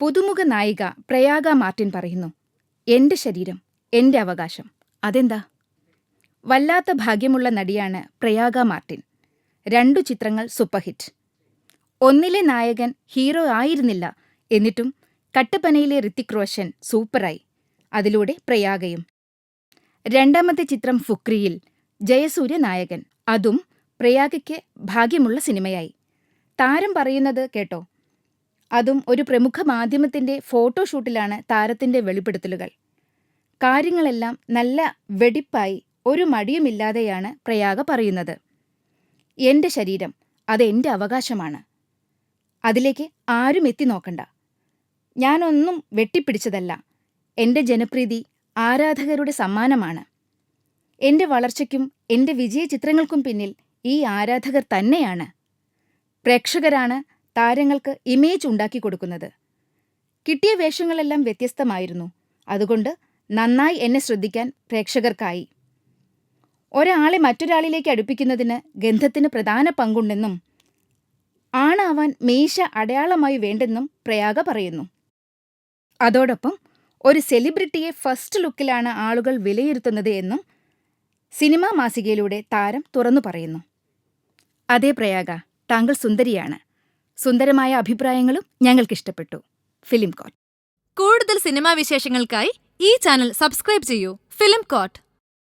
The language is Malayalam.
പുതുമുഖ നായിക പ്രയാഗ മാർട്ടിൻ പറയുന്നു എന്റെ ശരീരം എന്റെ അവകാശം അതെന്താ? വല്ലാത്ത ഭാഗ്യമുള്ള നടിയാണ് പ്രയാഗ മാർട്ടിൻ. രണ്ടു ചിത്രങ്ങൾ സൂപ്പർഹിറ്റ്. ഒന്നിലെ നായകൻ ഹീറോ ആയിരുന്നില്ല എന്നിട്ടും കട്ടപ്പനയിലെ ഋത്തിക് റോഷൻ സൂപ്പറായി. അതിലൂടെ പ്രയാഗയും. രണ്ടാമത്തെ ചിത്രം ഫുക്രിയിൽ ജയസൂര്യ നായകൻ. അതും പ്രയാഗയ്ക്ക് ഭാഗ്യമുള്ള സിനിമയായി. താരം പറയുന്നത് കേട്ടോ. അതും ഒരു പ്രമുഖ മാധ്യമത്തിന്റെ ഫോട്ടോഷൂട്ടിലാണ് താരത്തിന്റെ വെളിപ്പെടുത്തലുകൾ. കാര്യങ്ങളെല്ലാം നല്ല വെടിപ്പായി ഒരു മടിയുമില്ലാതെയാണ് പ്രയാഗ പറയുന്നത്. എന്റെ ശരീരം അത് എന്റെ അവകാശമാണ്. അതിലേക്ക് ആരും എത്തി നോക്കണ്ട. ഞാനൊന്നും വെട്ടിപ്പിടിച്ചതല്ല. എന്റെ ജനപ്രീതി ആരാധകരുടെ സമ്മാനമാണ്. എന്റെ വളർച്ചയ്ക്കും എന്റെ വിജയ ചിത്രങ്ങൾക്കും പിന്നിൽ ഈ ആരാധകർ തന്നെയാണ്. പ്രേക്ഷകരാണ് താരങ്ങൾക്ക് ഇമേജ് ഉണ്ടാക്കി കൊടുക്കുന്നത്. കിട്ടിയ വേഷങ്ങളെല്ലാം വ്യത്യസ്തമായിരുന്നു. അതുകൊണ്ട് നന്നായി എന്നെ ശ്രദ്ധിക്കാൻ പ്രേക്ഷകർക്കായി. ഒരാളെ മറ്റൊരാളിലേക്ക് അടുപ്പിക്കുന്നതിന് ഗന്ധത്തിന് പ്രധാന പങ്കുണ്ടെന്നും ആണാവാൻ മീശ അടയാളമായി വേണ്ടെന്നും പ്രയാഗ പറയുന്നു. അതോടൊപ്പം ഒരു സെലിബ്രിറ്റിയെ ഫസ്റ്റ് ലുക്കിലാണ് ആളുകൾ വിലയിരുത്തുന്നത് എന്നും സിനിമാ മാസികയിലൂടെ താരം തുറന്നു പറയുന്നു. അതേ പ്രയാഗ താങ്കൾ സുന്ദരിയാണ്. സുന്ദരമായ അഭിപ്രായങ്ങളും ഞങ്ങൾക്കിഷ്ടപ്പെട്ടു. ഫിലിം കോട്ട്. കൂടുതൽ സിനിമാ വിശേഷങ്ങൾക്കായി ഈ ചാനൽ സബ്സ്ക്രൈബ് ചെയ്യൂ. Film coat.